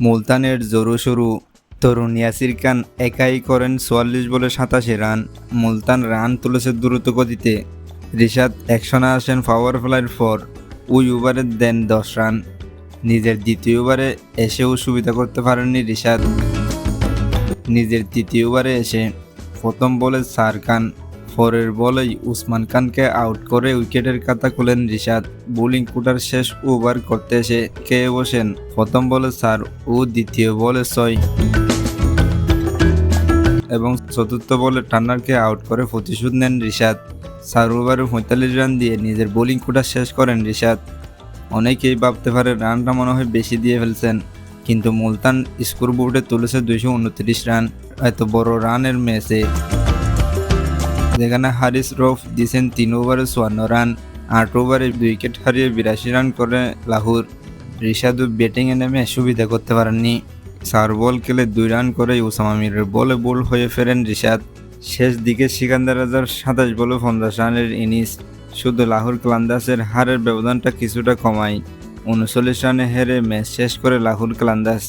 মুলতানের জোরু শুরু। তরুণ ইয়াসির খান একাই করেন চুয়াল্লিশ বলে সাতাশি রান। মুলতান রান তুলেছে দ্রুত গতিতে। রিশাদ একশনে আসেন পাওয়ার প্লের পর। ওই ওভারে দেন দশ রান। নিজের দ্বিতীয় ওভারে এসেও সুবিধা করতে পারেননি রিশাদ। নিজের তৃতীয় ওভারে এসে প্রথম বলে সার খান। পরের বলেই উসমান খানকে আউট করে উইকেটের খাতা খুলেন রিশাদ। বোলিং কুটার শেষ ওভার করতে এসে খেয়ে বসেন? প্রথম বলে সার ও দ্বিতীয় বলে ছয়। এবং চতুর্থ বলে টান্নারকে আউট করে প্রতিশোধ নেন রিশাদ। চার ওভারে পঁয়তাল্লিশ রান দিয়ে নিজের বোলিং কুটা শেষ করেন রিশাদ। অনেকেই ভাবতে পারে রানটা মনে হয় বেশি দিয়ে ফেলছেন, কিন্তু মুলতান স্কোর বোর্ডে তুলেছে দুইশো উনত্রিশ রান। এত বড় রানের ম্যাচে। যেখানে হারিস রফ দিয়েছেন তিন ওভারে চুয়ান্ন রান, আট ওভারে দুই উইকেট হারিয়ে বিরাশি রান করে লাহুর। রিশাদু ব্যাটিংয়ে নেমে সুবিধা করতে পারেননি। চার বল খেলে দুই রান করে ওসামা মিরের বলে বোল হয়ে ফেরেন রিশাদ। শেষ দিকে সিকান্দার রাজার সাতাশ বলে পঞ্চাশ রানের ইনিংস। শুধু লাহুর ক্লান্দাসের হারের ব্যবধানটা কিছুটা কমায়। উনচল্লিশ রানে হেরে ম্যাচ শেষ করে লাহুর ক্লান্দাস